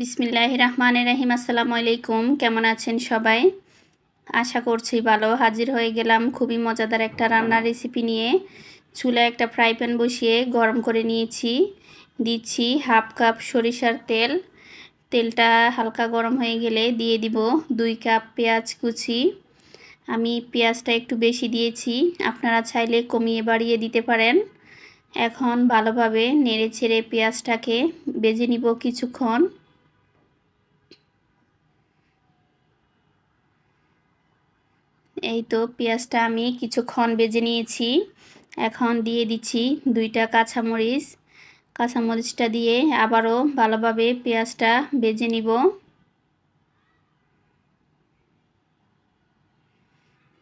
বিসমিল্লাহ রহমান রাহিম, আসসালামু আলাইকুম। কেমন আছেন সবাই? আশা করছি ভালো। হাজির হয়ে গেলাম খুবই মজাদার একটা রান্নার রেসিপি নিয়ে। চুলায় একটা ফ্রাই প্যান বসিয়ে গরম করে নিয়েছি। দিচ্ছি হাফ কাপ সরিষার তেল। তেলটা হালকা গরম হয়ে গেলে দিয়ে দিব দুই কাপ পেঁয়াজ কুচি। আমি পেঁয়াজটা একটু বেশি দিয়েছি। আপনারা চাইলে কমিয়ে বাড়িয়ে দিতে পারেন। এখন ভালোভাবে নেড়ে ছেড়ে পেঁয়াজটাকে বেজে নিব কিছুক্ষণ। এই তো পেঁয়াজটা আমি কিছুক্ষণ বেজে নিয়েছি। এখন দিয়ে দিচ্ছি দুইটা কাঁচামরিচ। কাঁচামরিচটা দিয়ে আবারও ভালোভাবে পেঁয়াজটা বেজে নিব।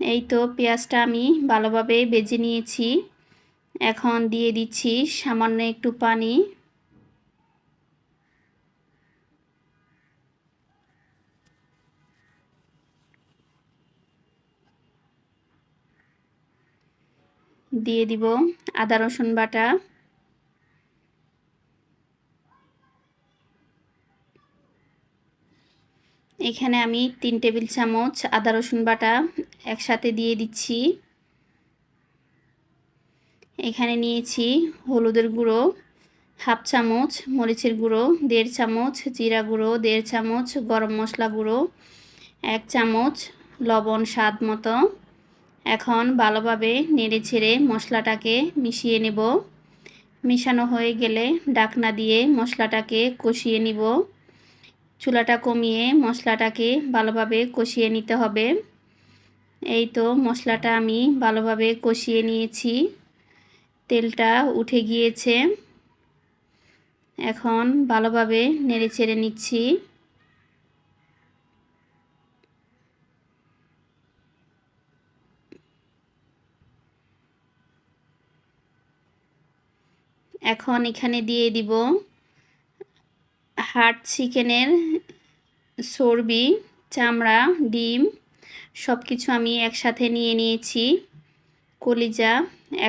এই তো পেঁয়াজটা আমি ভালোভাবে বেজে নিয়েছি। এখন দিয়ে দিচ্ছি সামান্য একটু পানি। দিয়ে দিব আদা, রসুন বাটা। এখানে আমি তিন টেবিল চামচ আদা, রসুন বাটা একসাথে দিয়ে দিচ্ছি। এখানে নিয়েছি হলুদের গুঁড়ো, হাফ চামচ মরিচের গুঁড়ো, দেড় চামচ জিরা গুঁড়ো, দেড় চামচ গরম মশলা গুঁড়ো, এক চামচ লবণ স্বাদ মতো। এখন ভালোভাবে নেড়ে ছেড়ে মশলাটাকে মিশিয়ে নেব। মিশানো হয়ে গেলে ডাকনা দিয়ে মশলাটাকে কষিয়ে নিব। চুলাটা কমিয়ে মশলাটাকে ভালোভাবে কষিয়ে নিতে হবে। এই তো মশলাটা আমি ভালোভাবে কষিয়ে নিয়েছি। তেলটা উঠে গিয়েছে। এখন ভালোভাবে নেড়ে ছেড়ে নিচ্ছি। এখন এখানে দিয়ে দিব হার্ট চিকেনের চর্বি চামড়া, ডিম সব কিছু আমি একসাথে নিয়ে নিয়েছি, কলিজা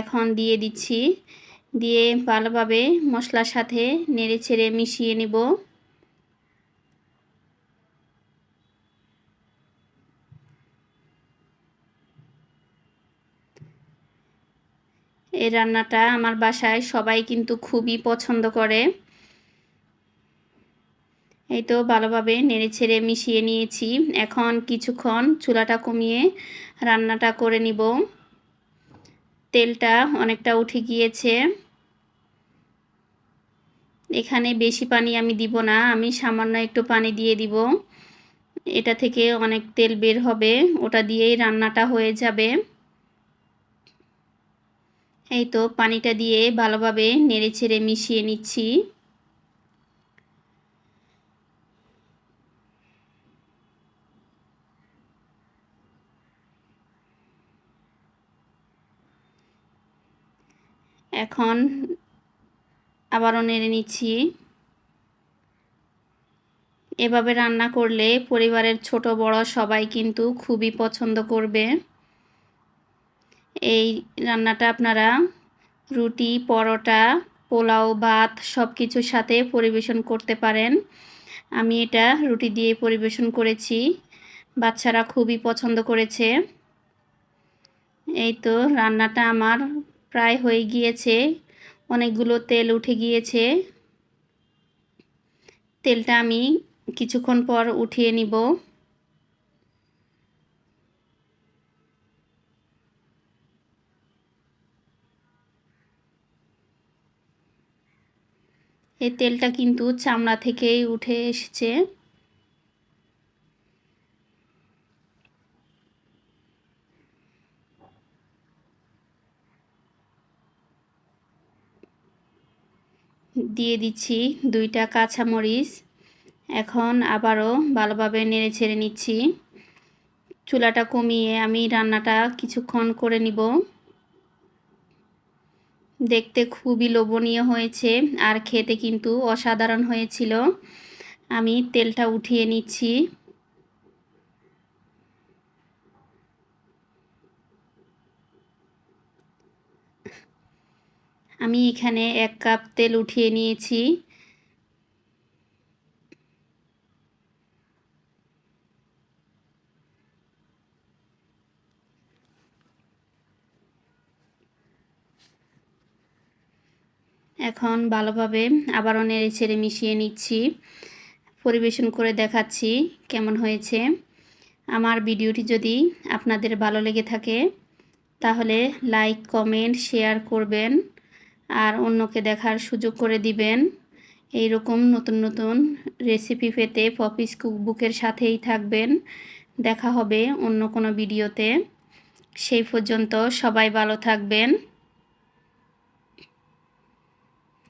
এখন দিয়ে দিচ্ছি। দিয়ে ভালোভাবে মশলার সাথে নেড়ে ছেড়ে মিশিয়ে নিব। এই রান্নাটা আমার বাসায় সবাই কিন্তু খুবই পছন্দ করে। এই তো ভালোভাবে নেড়ে ছেড়ে মিশিয়ে নিয়েছি। এখন কিছুক্ষণ চুলাটা কমিয়ে রান্নাটা করে নিব। তেলটা অনেকটা উঠে গিয়েছে। এখানে বেশি পানি আমি দিব না, আমি সামান্য একটু পানি দিয়ে দিব। এটা থেকে অনেক তেল বের হবে, ওটা দিয়েই রান্নাটা হয়ে যাবে। এই তো পানিটা দিয়ে ভালোভাবে নেড়ে ছেড়ে মিশিয়ে নিচ্ছি। এখন আবারও নেড়ে নিচ্ছি। এভাবে রান্না করলে পরিবারের ছোট বড় সবাই কিন্তু খুবই পছন্দ করবে। এই রান্নাটা আপনারা রুটি, পরোটা, পোলাও, ভাত সব কিছুর সাথে পরিবেশন করতে পারেন। আমি এটা রুটি দিয়ে পরিবেশন করেছি। বাচ্চারা খুবই পছন্দ করেছে। এই তো রান্নাটা আমার প্রায় হয়ে গিয়েছে। অনেকগুলো তেল উঠে গিয়েছে। তেলটা আমি কিছুক্ষণ পর উঠিয়ে নিব। এই তেলটা কিন্তু চামড়া থেকেই উঠে এসেছে। দিয়ে দিচ্ছি দুইটা কাঁচামরিচ। এখন আবারও ভালোভাবে নেড়ে ছেড়ে নিচ্ছি। চুলাটা কমিয়ে আমি রান্নাটা কিছুক্ষণ করে নিব। দেখতে খুবই লোভনীয় হয়েছে আর খেতে কিন্তু অসাধারণ হয়েছিল। আমি তেলটা উঠিয়ে নিচ্ছি। আমি এখানে এক কাপ তেল উঠিয়ে নিয়েছি। এখন ভালোভাবে আবারও নেড়ে ছেড়ে মিশিয়ে নিচ্ছি। পরিবেশন করে দেখাচ্ছি কেমন হয়েছে। আমার ভিডিওটি যদি আপনাদের ভালো লেগে থাকে, তাহলে লাইক, কমেন্ট, শেয়ার করবেন আর অন্যকে দেখার সুযোগ করে দিবেন। এই রকম নতুন নতুন রেসিপি পেতে পপিস কুকবুকের সাথেই থাকবেন। দেখা হবে অন্য কোনো ভিডিওতে। সেই পর্যন্ত সবাই ভালো থাকবেন।